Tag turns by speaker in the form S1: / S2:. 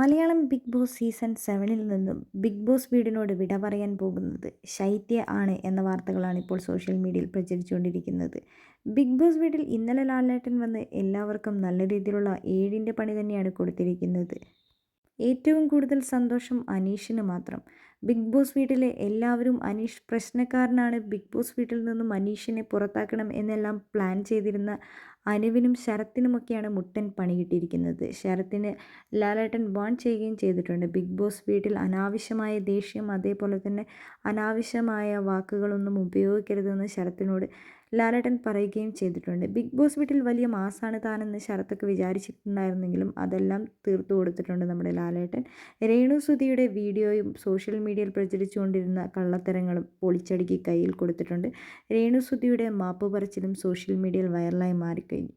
S1: Malayalam big boss season സെവനിൽ നിന്നും big boss വീടിനോട് വിട പറയാൻ പോകുന്നത് ശൈത്യ ആണ് എന്ന വാർത്തകളാണ് ഇപ്പോൾ സോഷ്യൽ മീഡിയയിൽ പ്രചരിച്ചുകൊണ്ടിരിക്കുന്നത്. ബിഗ് ബോസ് വീട്ടിൽ ഇന്നലെ ലാലേട്ടൻ വന്ന് എല്ലാവർക്കും നല്ല രീതിയിലുള്ള ഏഴിന്റെ പണി തന്നെയാണ് കൊടുത്തിരിക്കുന്നത്. ഏറ്റവും കൂടുതൽ സന്തോഷം അനീഷിന് മാത്രം. ബിഗ് ബോസ് വീട്ടിലെ എല്ലാവരും അനീഷ് പ്രശ്നക്കാരനാണ്. ബിഗ് ബോസ് വീട്ടിൽ നിന്നും അനീഷിനെ പുറത്താക്കണം എന്നെല്ലാം പ്ലാൻ ചെയ്തിരുന്ന അനുവിനും ശരത്തിനുമൊക്കെയാണ് മുട്ടൻ പണി കിട്ടിയിരിക്കുന്നത് ശരത്തിന് ലാലേട്ടൻ ബോൺ ചെയ്യുകയും ചെയ്തിട്ടുണ്ട്. ബിഗ് ബോസ് വീട്ടിൽ അനാവശ്യമായ ദേഷ്യം അതേപോലെ തന്നെ അനാവശ്യമായ വാക്കുകളൊന്നും ഉപയോഗിക്കരുതെന്ന് ശരത്തിനോട് ലാലേട്ടൻ പറയുകയും ചെയ്തിട്ടുണ്ട്. ബിഗ് ബോസ് വീട്ടിൽ വലിയ മാസാണ് താനെന്ന് ശരത്തൊക്കെ വിചാരിച്ചിട്ടുണ്ടായിരുന്നെങ്കിലും അതെല്ലാം തീർത്തു കൊടുത്തിട്ടുണ്ട് നമ്മുടെ ലാലേട്ടൻ. രേണു സുധിയുടെ വീഡിയോയും സോഷ്യൽ മീഡിയയിൽ പ്രചരിച്ചുകൊണ്ടിരുന്ന കള്ളത്തരങ്ങളും പൊളിച്ചടുക്കി കയ്യിൽ കൊടുത്തിട്ടുണ്ട്. രേണു സുധിയുടെ മാപ്പ് പറച്ചിലും സോഷ്യൽ മീഡിയയിൽ വൈറലായി മാറിക്കഴിഞ്ഞു.